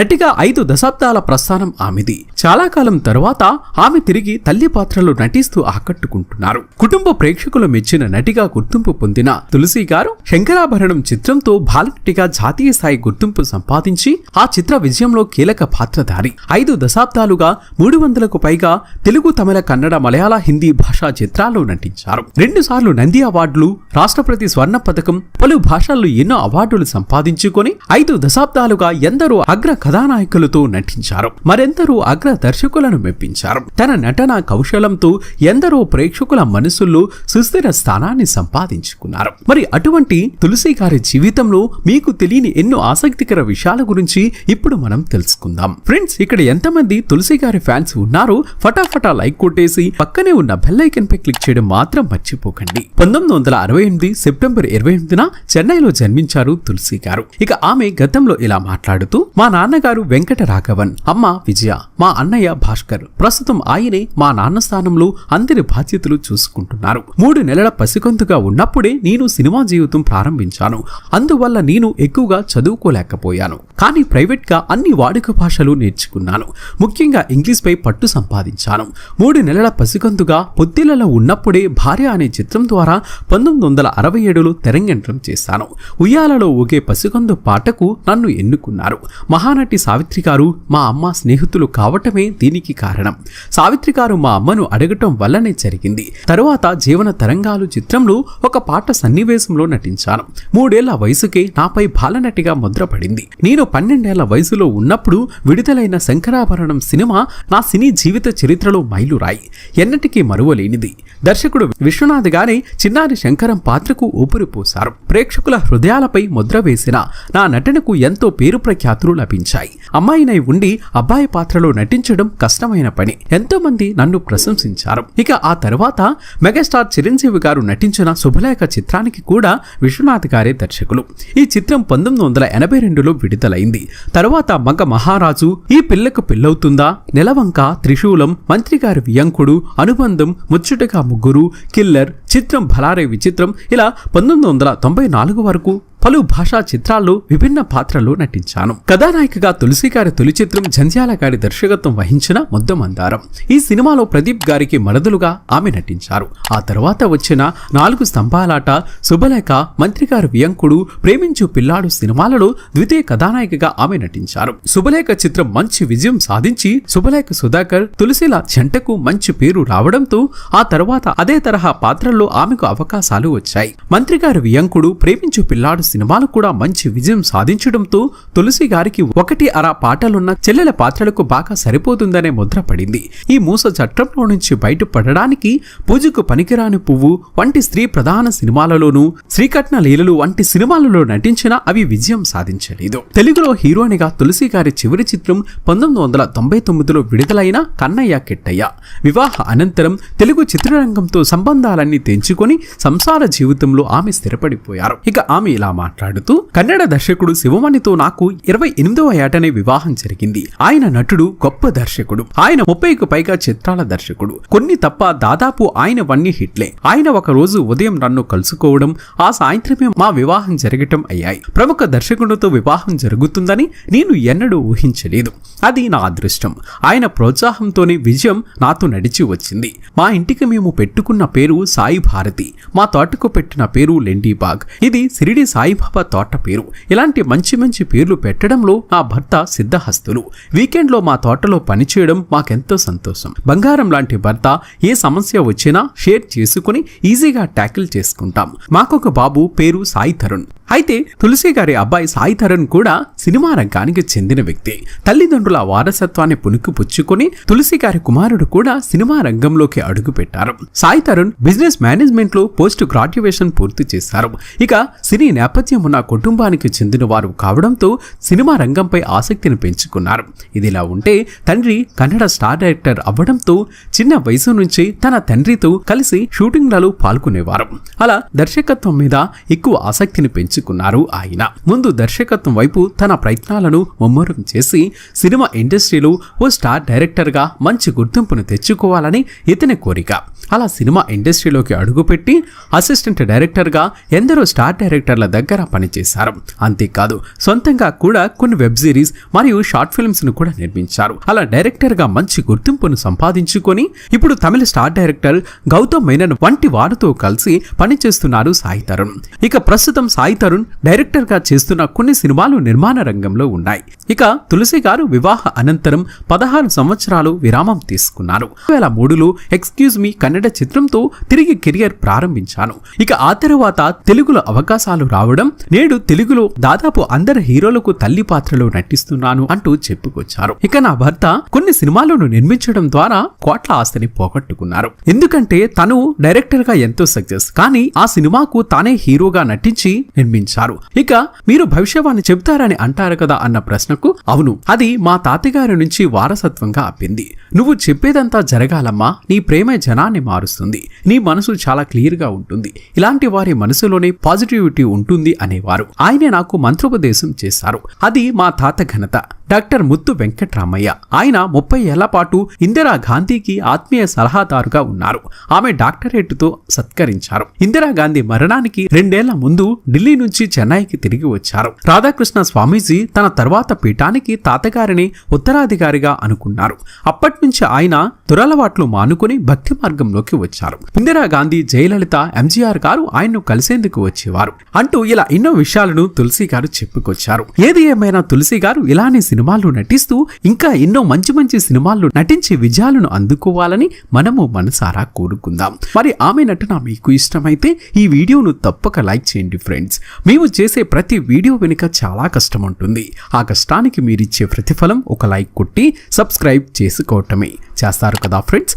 నటిగా ఐదు దశాబ్దాల ప్రస్థానం ఆమెది. చాలా కాలం తరువాత ఆమె తిరిగి తల్లి పాత్రలో నటిస్తూ ఆకట్టుకుంటున్నారు. కుటుంబ ప్రేక్షకులు మెచ్చిన నటిగా గుర్తింపు పొందిన తులసి గారు శంకరాభరణం చిత్రంతో బాలనటిగా జాతీయ స్థాయి గుర్తింపు సంపాదించి ఆ చిత్ర విజయంలో కీలక పాత్రధారి. ఐదు దశాబ్దాలుగా మూడు వందలకు పైగా తెలుగు తమిళ కన్నడ మలయాళ హిందీ భాషా చిత్రాల్లో నటించారు. రెండు సార్లు నంది అవార్డులు రాష్ట్రపతి స్వర్ణ పథకం పలు భాషల్లో ఎన్నో అవార్డులు సంపాదించుకొని ఐదు దశాబ్దాలుగా ఎందరో అగ్ర కథానాయకులతో నటించారు. మరెందరూ అగ్ర దర్శకులను మెప్పించారు. తన నటన కౌశలంతో ఎందరో ప్రేక్షకుల మనసుల్లో సుస్థిర స్థానాన్ని సంపాదించుకున్నారు. మరి అటువంటి తులసి గారి జీవితంలో మీకు తెలియని ఎన్నో ఆసక్తికర విషయాల గురించి ఇప్పుడు మనం తెలుసుకుందాం. ఫ్రెండ్స్ ఇక్కడ ఎంతమంది తులసి గారి ఫ్యాన్స్ ఉన్నారో ఫటాఫటా లైక్ కొట్టేసి పక్కనే ఉన్న బెల్ ఐకన్ పై క్లిక్ చేయడం మాత్రం మర్చిపోకండి. పంతొమ్మిది వందల అరవై ఎనిమిది సెప్టెంబర్ ఇరవై ఎనిమిదిన చెన్నైలో జన్మించారు తులసి గారు. ఇక ఆమె గతంలో ఇలా మాట్లాడుతూ మా నాన్న నాన్నగారు వెంకట రాఘవన్ అమ్మ విజయ మా అన్నయ్య భాస్కర్. ప్రస్తుతం ఆయనే మా నాన్న స్థానంలో అందరి బాధ్యతలు చూసుకుంటున్నారు. మూడు నెలల పసికొంతుగా ఉన్నప్పుడే నేను సినిమా జీవితం ప్రారంభించాను. అందువల్ల నేను ఎక్కువగా చదువుకోలేకపోయాను. కానీ ప్రైవేట్గా అన్ని వాడుక భాషలు నేర్చుకున్నాను. ముఖ్యంగా ఇంగ్లీష్ పై పట్టు సంపాదించాను. మూడు నెలల పసికొంతుగా పొద్దిలలో ఉన్నప్పుడే భార్య అనే చిత్రం ద్వారా పంతొమ్మిది వందల అరవై ఏడులో తెరంగేట్రం చేశాను. ఉయ్యాలలో ఊగే పసికొందు పాటకు నన్ను ఎన్నుకున్నారు. మహానటి సావిత్రి గారు మా అమ్మ స్నేహితులు కావటమే దీనికి కారణం. సావిత్రి గారు మా అమ్మను అడగటం వల్లనే జరిగింది. తరువాత జీవన తరంగాలు చిత్రంలో ఒక పాట సన్నివేశంలో నటించాను. మూడేళ్ళ వయసుకే నాపై బాలనటిగా ముద్రపడింది. నేను పన్నెండేళ్ళ వయసులో ఉన్నప్పుడు విడుదలైన శంకరాభరణం సినిమా నా సినీ జీవిత చరిత్రలో మైలురాయి. ఎన్నటికీ మరువలేనిది. దర్శకుడు విశ్వనాథ్ గారి చిన్నారి శంకరం పాత్రకు ఊపిరి పోశారు. ప్రేక్షకుల హృదయాలపై ముద్ర వేసిన నా నటనకు ఎంతో పేరు ప్రఖ్యాతులు లభించాయి. అమ్మాయినై ఉండి అబ్బాయి పాత్రలో నటించడం కష్టమైన పని. ఎంతో మంది నన్ను ప్రశంసించారు. ఇక ఆ తర్వాత మెగాస్టార్ చిరంజీవి గారు నటించిన శుభలేఖ చిత్రానికి కూడా విశ్వనాథ్ గారే దర్శకులు. ఈ చిత్రం పంతొమ్మిది వందల ఎనభై రెండులో విడుదలైంది. తరువాత మగ మహారాజు ఈ పిల్లకు పెళ్ళవుతుందా? నెలవంక త్రిశూలం మంత్రి గారి వియంకుడు అనుబంధం ముచ్చటగా ముగ్గురు కిల్లర్ చిత్రం భలారే విచిత్రం ఇలా పంతొమ్మిది వందల తొంభై నాలుగు వరకు పలు భాషా చిత్రాల్లో విభిన్న పాత్రలు నటించాను. కథానాయికగా తులసి గారి తొలి చిత్రం జంధ్యాల గారి దర్శకత్వం వహించిన ముద్దమందారం. ఈ సినిమాలో ప్రదీప్ గారికి మరదలుగా ఆమె నటించారు. ఆ తర్వాత వచ్చిన నాలుగు స్తంభాలాట శుభలేఖ మంత్రిగారు వియంకుడు ప్రేమించు పిల్లాడు సినిమాలలో ద్వితీయ కథానాయికగా ఆమె నటించారు. శుభలేఖ చిత్రం మంచి విజయం సాధించి శుభలేఖ సుధాకర్ తులసిల జంటకు మంచి పేరు రావడంతో ఆ తర్వాత అదే తరహా పాత్రల్లో ఆమెకు అవకాశాలు వచ్చాయి. మంత్రి గారి వియంకుడు ప్రేమించు పిల్లాడు సినిమాలు కూడా మంచి విజయం సాధించడంతో తులసి గారికి ఒకటి అర పాటలున్న చెల్లెల పాత్రలకు బాగా సరిపోతుందనే ముద్ర పడింది. ఈ మూస చట్టంలో నుంచి బయటపడడానికి పూజకు పనికిరాని పువ్వు వంటి స్త్రీ ప్రధాన సినిమాలలోనూ శ్రీకట్న లీలలు వంటి సినిమాలలో నటించిన అవి విజయం సాధించలేదు. తెలుగులో హీరోయిన్గా తులసి గారి చివరి చిత్రం పంతొమ్మిది వందల తొంభై తొమ్మిదిలో విడుదలైన కన్నయ్య కెట్టయ్య. వివాహ అనంతరం తెలుగు చిత్రరంగంతో సంబంధాలన్నీ తెంచుకొని సంసార జీవితంలో ఆమె స్థిరపడిపోయారు. ఇక ఆమె ఇలా మాట్లాడుతూ కన్నడ దర్శకుడు శివమణితో నాకు ఇరవై ఎనిమిదవ ఏటనే వివాహం జరిగింది. ఆయన నటుడు గొప్ప దర్శకుడు. ఆయన ముప్పైకు పైగా చిత్రాల దర్శకుడు. కొన్ని తప్ప దాదాపు ఆయన వన్నీ హిట్లే. ఆయన ఒక రోజు ఉదయం నన్ను కలుసుకోవడం ఆ సాయంత్రమే మా వివాహం జరగటం అయ్యాయి. ప్రముఖ దర్శకుడితో వివాహం జరుగుతుందని నేను ఎన్నడూ ఊహించలేదు. అది నా అదృష్టం. ఆయన ప్రోత్సాహంతోనే విజయం నాతో నడిచి వచ్చింది. మా ఇంటికి మేము పెట్టుకున్న పేరు సాయి భారతి. మా తోటకు పెట్టిన పేరు లెండీబాగ్ ఇది సిరిడి సాయిబాబా తోట పేరు. ఇలాంటి మంచి మంచి పేర్లు పెట్టడంలో నా భర్త సిద్ధహస్తులు. వీకెండ్లో మా తోటలో పనిచేయడం మాకెంతో సంతోషం. బంగారం లాంటి భర్త ఏ సమస్య వచ్చినా షేర్ చేసుకుని ఈజీగా ట్యాకిల్ చేసుకుంటాం. మాకొక బాబు పేరు సాయి తరుణ్. అయితే తులసి గారి అబ్బాయి సాయి తరుణ్ కూడా సినిమా రంగానికి చెందిన వ్యక్తి. తల్లిదండ్రుల వారసత్వాన్ని పుణుకు పుచ్చుకొని తులసి గారి కుమారుడు కూడా సినిమా రంగంలోకి అడుగుపెట్టారు సాయి తరుణ్ బిజినెస్ మేనేజ్మెంట్లో పోస్ట్ గ్రాడ్యుయేషన్ పూర్తి చేశారు. ఇక సినీ నేపథ్యం ఉన్న కుటుంబానికి చెందిన వారు కావడంతో సినిమా రంగంపై ఆసక్తిని పెంచుకున్నారు. ఇదిలా ఉంటే తండ్రి కన్నడ స్టార్ డైరెక్టర్ అవ్వడంతో చిన్న వయసు నుంచి తన తండ్రితో కలిసి షూటింగ్లలో పాల్గొనేవారు. అలా దర్శకత్వం మీద ఎక్కువ ఆసక్తిని పెంచుకున్నారు ఆయన. ముందు దర్శకత్వం వైపు తన ప్రయత్నాలను ముమ్మరం చేసి సినిమా ఇండస్ట్రీలో ఓ స్టార్ డైరెక్టర్గా మంచి గుర్తింపును తెచ్చుకోవాలని ఇతని కోరిక. అలా సినిమా ఇండస్ట్రీలోకి అడుగుపెట్టి అసిస్టెంట్ డైరెక్టర్గా ఎందరో స్టార్ డైరెక్టర్ల దగ్గర దగ్గర పనిచేశారు. అంతేకాదు సొంతంగా కూడా కొన్ని వెబ్ సిరీస్ మరియు షార్ట్ ఫిల్మ్స్ను కూడా నిర్మించారు. అలా డైరెక్టర్గా మంచి గుర్తింపును సంపాదించుకొని ఇప్పుడు తమిళ స్టార్ డైరెక్టర్ గౌతమ్ మేనన్ వంటి వారితో కలిసి పనిచేస్తున్నారు సాయి తరుణ్. ఇక ప్రస్తుతం సాయి తరుణ్ డైరెక్టర్గా చేస్తున్న కొన్ని సినిమాలు నిర్మాణ రంగంలో ఉన్నాయి. ఇక తులసి గారు వివాహ అనంతరం పదహారు సంవత్సరాలు విరామం తీసుకున్నారు. వేల మూడులో ఎక్స్క్యూజ్ మీ కన్నడ చిత్రంతో తిరిగి కెరియర్ ప్రారంభించాను. ఇక ఆ తర్వాత తెలుగులో అవకాశాలు రావడం నేడు తెలుగులో దాదాపు అందరి హీరోలకు తల్లి పాత్రలో నటిస్తున్నాను అంటూ చెప్పుకొచ్చారు. ఇక నా భర్త కొన్ని సినిమాలను నిర్మించడం ద్వారా కోట్ల ఆస్తిని పోగొట్టుకున్నారు. ఎందుకంటే తను డైరెక్టర్గా ఎంతో సక్సెస్ కానీ ఆ సినిమాకు తానే హీరోగా నటించి నిర్మించారు. ఇక మీరు భవిష్యవాణి చెబుతారని అంటారు కదా అన్న ప్రశ్నకు అవును అది మా తాతగారి నుంచి వారసత్వంగా అప్పింది. నువ్వు చెప్పేదంతా జరగాలమ్మా నీ ప్రేమే జనాన్ని మారుస్తుంది నీ మనసు చాలా క్లియర్గా ఉంటుంది. ఇలాంటి వారి మనసులోనే పాజిటివిటీ ఉంటుంది. అనేవారు. ఆయనే నాకు మంత్రోపదేశం చేశారు. అది మా తాత ఘనత. డాక్టర్ ముత్తు వెంకట్రామయ్య. ఆయన ముప్పై ఏళ్ళ పాటు ఇందిరా గాంధీకి ఆత్మీయ సలహాదారుగా ఉన్నారు. ఆమె డాక్టరేట్తో సత్కరించారు. ఇందిరా గాంధీ మరణానికి రెండేళ్ళ ముందు ఢిల్లీ నుంచి చెన్నైకి తిరిగి వచ్చారు. రాధాకృష్ణ స్వామీజీ తన తర్వాత పీఠానికి తాతగారిని ఉత్తరాధికారిగా అనుకున్నారు. అప్పటి నుంచి ఆయన దురలవాట్లు మానుకుని భక్తి మార్గంలోకి వచ్చారు. ఇందిరాగాంధీ జయలలిత ఎంజీఆర్ గారు ఆయన్ను కలిసేందుకు వచ్చేవారు. అంటూ ఇలా ఎన్నో విషయాలను తులసి గారు చెప్పుకొచ్చారు. ఏది ఏమైనా తులసి గారు ఇలానే సినిమాల్లో నటిస్తూ ఇంకా ఎన్నో మంచి మంచి సినిమాల్లో నటించి విజయాలను అందుకోవాలని మనము మనసారా కోరుకుందాం. మరి ఆమె నటన మీకు ఇష్టమైతే ఈ వీడియోను తప్పక లైక్ చేయండి ఫ్రెండ్స్. మేము చేసే ప్రతి వీడియో వెనుక చాలా కష్టం ఉంటుంది. ఆ కష్టానికి మీరిచ్చే ప్రతిఫలం ఒక లైక్ కొట్టి సబ్స్క్రైబ్ చేసుకోవటమే. చేస్తారు కదా ఫ్రెండ్స్?